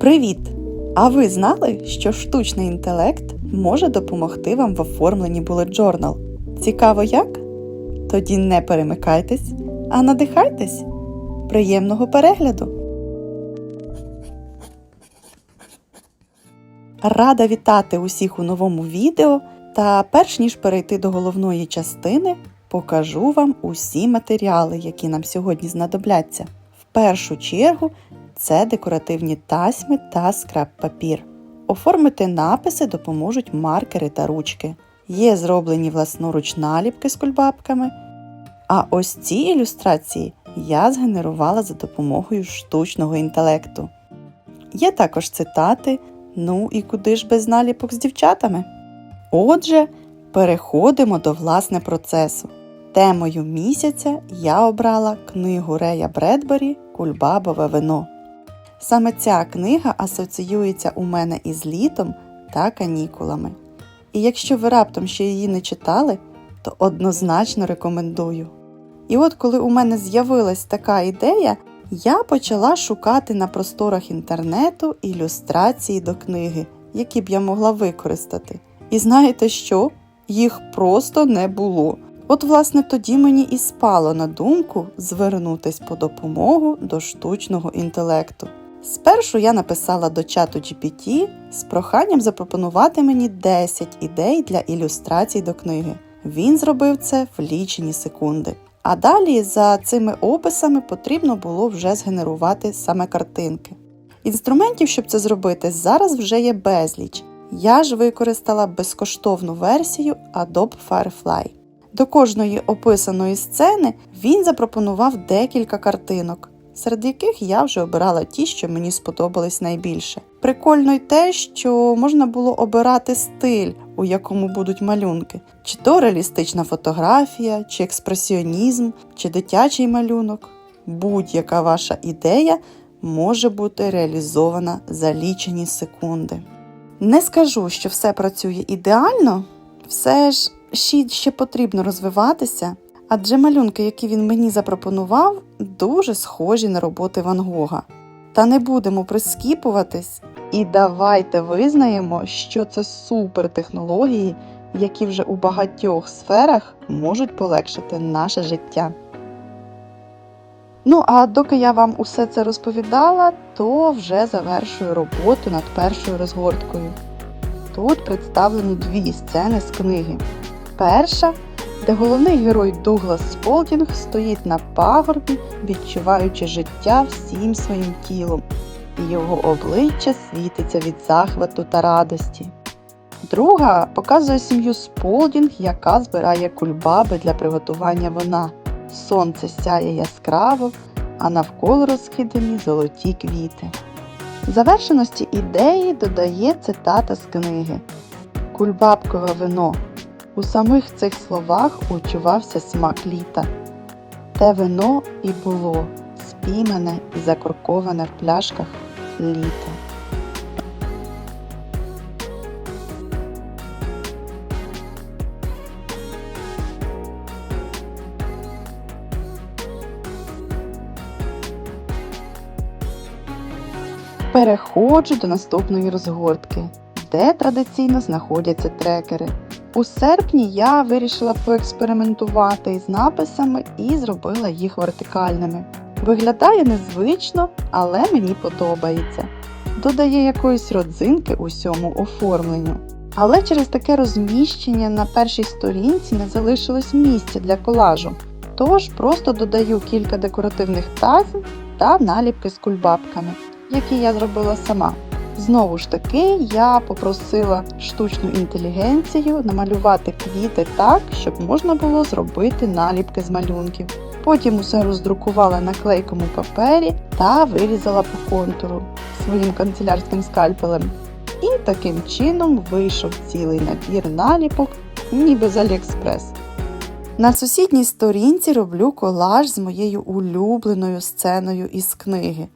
Привіт! А ви знали, що штучний інтелект може допомогти вам в оформленні Bullet Journal? Цікаво як? Тоді не перемикайтесь, а надихайтесь. Приємного перегляду! Рада вітати усіх у новому відео. Та перш ніж перейти до головної частини, покажу вам усі матеріали, які нам сьогодні знадобляться. В першу чергу це декоративні тасьми та скраб-папір. Оформити написи допоможуть маркери та ручки. Є зроблені власноруч наліпки з кульбабками. А ось ці ілюстрації я згенерувала за допомогою штучного інтелекту. Є також цитати, ну і куди ж без наліпок з дівчатами. Отже, переходимо до власне процесу. Темою місяця я обрала книгу Рея Бредбері Кульбабове вино. Саме ця книга асоціюється у мене із літом та канікулами. І якщо ви раптом ще її не читали, то однозначно рекомендую. І от коли у мене з'явилась така ідея, я почала шукати на просторах інтернету ілюстрації до книги, які б я могла використати. І знаєте що? Їх просто не було. От, власне, тоді мені і спало на думку звернутись по допомогу до штучного інтелекту. Спершу я написала до чату GPT з проханням запропонувати мені 10 ідей для ілюстрацій до книги. Він зробив це в лічені секунди. А далі за цими описами потрібно було вже згенерувати саме картинки. Інструментів, щоб це зробити, зараз вже є безліч. Я ж використала безкоштовну версію Adobe Firefly. До кожної описаної сцени він запропонував декілька картинок, серед яких я вже обирала ті, що мені сподобались найбільше. Прикольно й те, що можна було обирати стиль, у якому будуть малюнки, чи то реалістична фотографія, чи експресіонізм, чи дитячий малюнок. Будь-яка ваша ідея може бути реалізована за лічені секунди. Не скажу, що все працює ідеально, все ж ще, потрібно розвиватися, адже малюнки, які він мені запропонував, дуже схожі на роботи Ван Гога. Та не будемо прискіпуватись і давайте визнаємо, що це супертехнології, які вже у багатьох сферах можуть полегшити наше життя. Ну, а доки я вам усе це розповідала, то вже завершую роботу над першою розгорткою. Тут представлені дві сцени з книги. Перша, де головний герой Дуглас Сполдінг стоїть на пагорбі, відчуваючи життя всім своїм тілом, і його обличчя світиться від захвату та радості. Друга показує сім'ю Сполдінг, яка збирає кульбаби для приготування вина. Сонце сяє яскраво, а навколо розкидані золоті квіти. Завершеності ідеї додає цитата з книги Кульбабкове вино. У самих цих словах учувався смак літа. Те вино і було спіймане і закорковане в пляшках літа. Переходжу до наступної розгортки, де традиційно знаходяться трекери. У серпні я вирішила поекспериментувати із написами і зробила їх вертикальними. Виглядає незвично, але мені подобається. Додає якоїсь родзинки усьому оформленню. Але через таке розміщення на першій сторінці не залишилось місця для колажу. Тож просто додаю кілька декоративних тазів та наліпки з кульбабками які я зробила сама. Знову ж таки, я попросила штучну інтелігенцію намалювати квіти так, щоб можна було зробити наліпки з малюнків. Потім усе роздрукувала на клейкому папері та вирізала по контуру своїм канцелярським скальпелем. І таким чином вийшов цілий набір наліпок, ніби з Аліекспрес. На сусідній сторінці роблю колаж з моєю улюбленою сценою із книги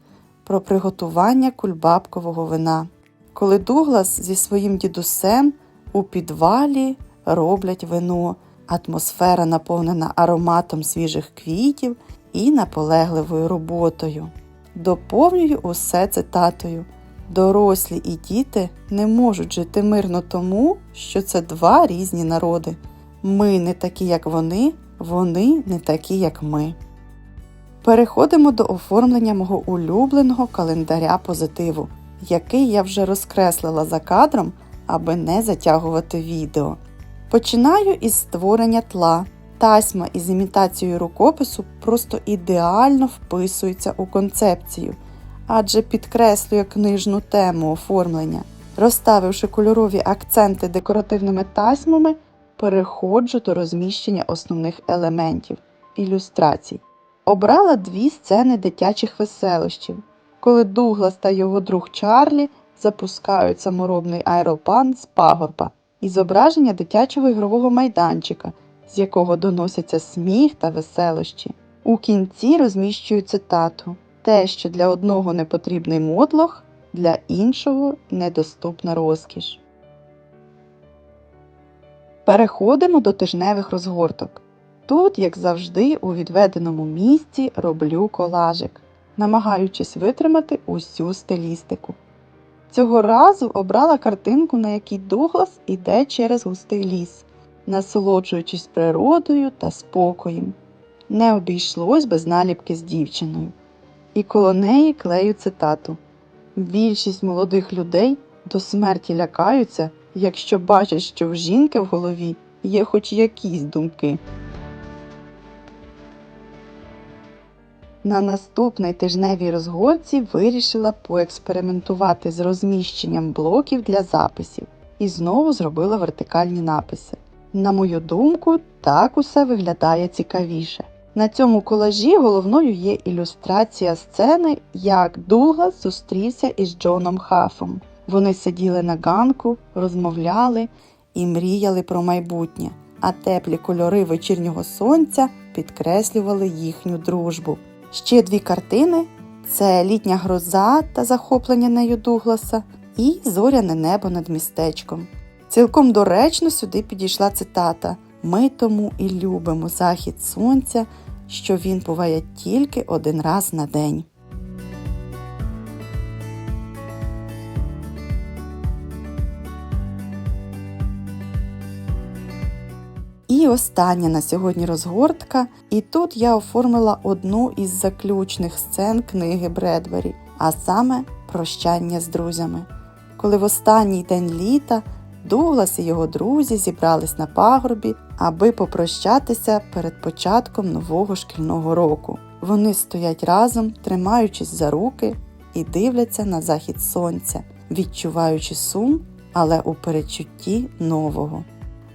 про приготування кульбабкового вина. Коли Дуглас зі своїм дідусем у підвалі роблять вино, атмосфера наповнена ароматом свіжих квітів і наполегливою роботою. Доповнюю усе цитатою. Дорослі і діти не можуть жити мирно тому, що це два різні народи. Ми не такі, як вони, вони не такі, як ми. Переходимо до оформлення мого улюбленого календаря позитиву, який я вже розкреслила за кадром, аби не затягувати відео. Починаю із створення тла. Тасьма із імітацією рукопису просто ідеально вписується у концепцію, адже підкреслює книжну тему оформлення. Розставивши кольорові акценти декоративними тасьмами, переходжу до розміщення основних елементів ілюстрацій. Обрала дві сцени дитячих веселощів, коли Дуглас та його друг Чарлі запускають саморобний аероплан з пагорба і зображення дитячого ігрового майданчика, з якого доносяться сміх та веселощі. У кінці розміщую цитату те, що для одного не потрібний модлох, для іншого недоступна розкіш. Переходимо до тижневих розгорток. Тут, як завжди, у відведеному місці роблю колажик, намагаючись витримати усю стилістику. Цього разу обрала картинку, на якій Дуглас іде через густий ліс, насолоджуючись природою та спокоєм. Не обійшлось без наліпки з дівчиною. І коло неї клею цитату: Більшість молодих людей до смерті лякаються, якщо бачать, що в жінки в голові є хоч якісь думки. На наступній тижневій розгорці вирішила поекспериментувати з розміщенням блоків для записів і знову зробила вертикальні написи. На мою думку, так усе виглядає цікавіше. На цьому колажі головною є ілюстрація сцени, як Дуглас зустрівся із Джоном Хафом. Вони сиділи на ганку, розмовляли і мріяли про майбутнє, а теплі кольори вечірнього сонця підкреслювали їхню дружбу. Ще дві картини це літня гроза та захоплення нею Дугласа і зоряне небо над містечком. Цілком доречно сюди підійшла цитата Ми тому і любимо захід сонця, що він буває тільки один раз на день. Остання на сьогодні розгортка, і тут я оформила одну із заключних сцен книги Бредбері, а саме прощання з друзями. Коли в останній день літа Дуглас і його друзі зібрались на пагорбі, аби попрощатися перед початком нового шкільного року. Вони стоять разом, тримаючись за руки і дивляться на захід сонця, відчуваючи сум, але у передчутті нового.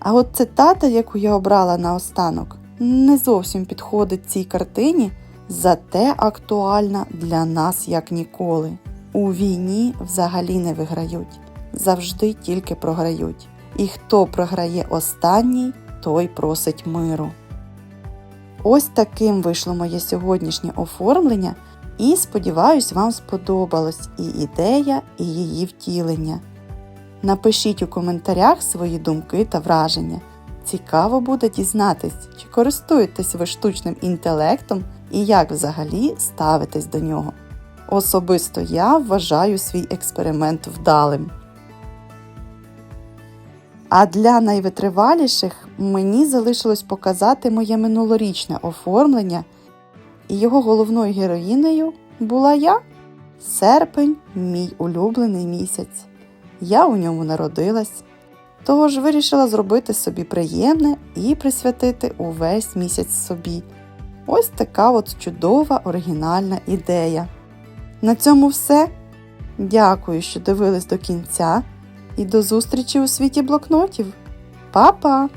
А от цитата, яку я обрала наостанок, не зовсім підходить цій картині, зате актуальна для нас як ніколи. У війні взагалі не виграють, завжди тільки програють. І хто програє останній, той просить миру. Ось таким вийшло моє сьогоднішнє оформлення, і сподіваюсь, вам сподобалось і ідея, і її втілення. Напишіть у коментарях свої думки та враження. Цікаво буде дізнатись, чи користуєтесь ви штучним інтелектом і як взагалі ставитесь до нього. Особисто я вважаю свій експеримент вдалим. А для найвитриваліших мені залишилось показати моє минулорічне оформлення, і його головною героїнею була я. Серпень мій улюблений місяць. Я у ньому народилась, тож вирішила зробити собі приємне і присвятити увесь місяць собі. Ось така от чудова оригінальна ідея. На цьому все. Дякую, що дивились до кінця, і до зустрічі у світі блокнотів. Па-па!